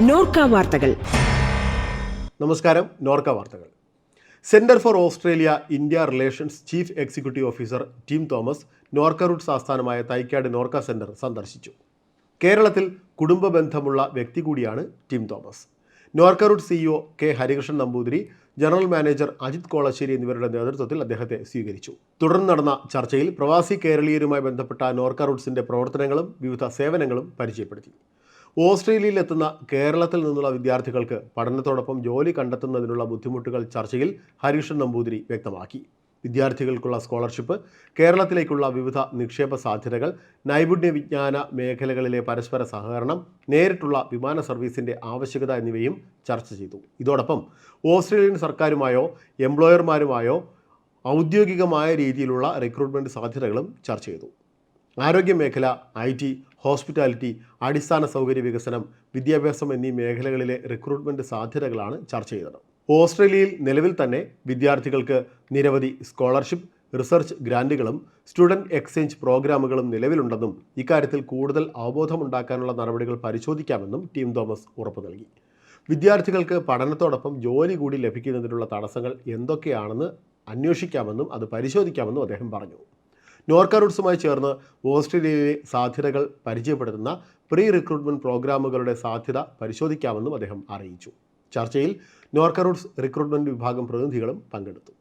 നോർക്ക വാർത്തകൾ. നമസ്കാരം നോർക്ക വാർത്തകൾ. Centre for Australia India relations chief executive officer Tim Thomas Norka roots ആസ്ഥാനമായ തൈക്കാട് നോർക്ക സെന്റർ സന്ദർശിച്ചു. കേരളത്തിൽ കുടുംബ ബന്ധമുള്ള വ്യക്തി കൂടിയാണ് Tim Thomas. Norka root C E O K Harikrishnan Namboothiri general manager Ajith Kolassery എന്നിവരുടെ നേതൃത്വത്തിൽ അദ്ദേഹത്തെ സ്വീകരിച്ചു. തുടർന്ന് നടന്ന ചർച്ചയിൽ പ്രവാസി കേരളീയരുമായി ബന്ധപ്പെട്ട നോർക്ക റൂട്ട്സിന്റെ പ്രവർത്തനങ്ങളും വിവിധ സേവനങ്ങളും പരിചയപ്പെടുത്തി. ഓസ്ട്രേലിയയിൽ എത്തുന്ന കേരളത്തിൽ നിന്നുള്ള വിദ്യാർത്ഥികൾക്ക് പഠനത്തോടൊപ്പം ജോലി കണ്ടെത്തുന്നതിനുള്ള ബുദ്ധിമുട്ടുകൾ ചർച്ചയിൽ ഹരീഷൻ നമ്പൂതിരി വ്യക്തമാക്കി. വിദ്യാർത്ഥികൾക്കുള്ള സ്കോളർഷിപ്പ് കേരളത്തിലേക്കുള്ള വിവിധ നിക്ഷേപ സാധ്യതകൾ നൈപുണ്യ വിജ്ഞാന മേഖലകളിലെ പരസ്പര സഹകരണം നേരിട്ടുള്ള വിമാന സർവീസിന്റെ ആവശ്യകത എന്നിവയും ചർച്ച ചെയ്തു. ഇതോടൊപ്പം ഓസ്ട്രേലിയൻ സർക്കാരുമായോ എംപ്ലോയർമാരുമായോ ഔദ്യോഗികമായ രീതിയിലുള്ള റിക്രൂട്ട്മെന്റ് സാധ്യതകളും ചർച്ച ചെയ്തു. ആരോഗ്യ മേഖല ഐ ടി ഹോസ്പിറ്റാലിറ്റി അടിസ്ഥാന സൗകര്യ വികസനം വിദ്യാഭ്യാസം എന്നീ മേഖലകളിലെ റിക്രൂട്ട്മെന്റ് സാധ്യതകളാണ് ചർച്ച ചെയ്തത്. ഓസ്ട്രേലിയയിൽ നിലവിൽ തന്നെ വിദ്യാർത്ഥികൾക്ക് നിരവധി സ്കോളർഷിപ്പ് റിസർച്ച് ഗ്രാന്റുകളും സ്റ്റുഡന്റ് എക്സ്ചേഞ്ച് പ്രോഗ്രാമുകളും നിലവിലുണ്ടെന്നും ഇക്കാര്യത്തിൽ കൂടുതൽ അവബോധമുണ്ടാക്കാനുള്ള നടപടികൾ പരിശോധിക്കാമെന്നും ടീം തോമസ് ഉറപ്പു നൽകി. വിദ്യാർത്ഥികൾക്ക് പഠനത്തോടൊപ്പം ജോലി കൂടി ലഭിക്കുന്നതിനുള്ള തടസ്സങ്ങൾ എന്തൊക്കെയാണെന്ന് അന്വേഷിക്കാമെന്നും അത് പരിശോധിക്കാമെന്നും അദ്ദേഹം പറഞ്ഞു. നോർക്ക റൂട്ട്സുമായി ചേർന്ന് ഓസ്ട്രേലിയയിലെ സാധ്യതകൾ പരിചയപ്പെടുത്തുന്ന പ്രീ റിക്രൂട്ട്മെന്റ് പ്രോഗ്രാമുകളുടെ സാധ്യത പരിശോധിക്കാമെന്നും അദ്ദേഹം അറിയിച്ചു. ചർച്ചയിൽ നോർക്ക റൂട്ട്സ് റിക്രൂട്ട്മെന്റ് വിഭാഗം പ്രതിനിധികളും പങ്കെടുത്തു.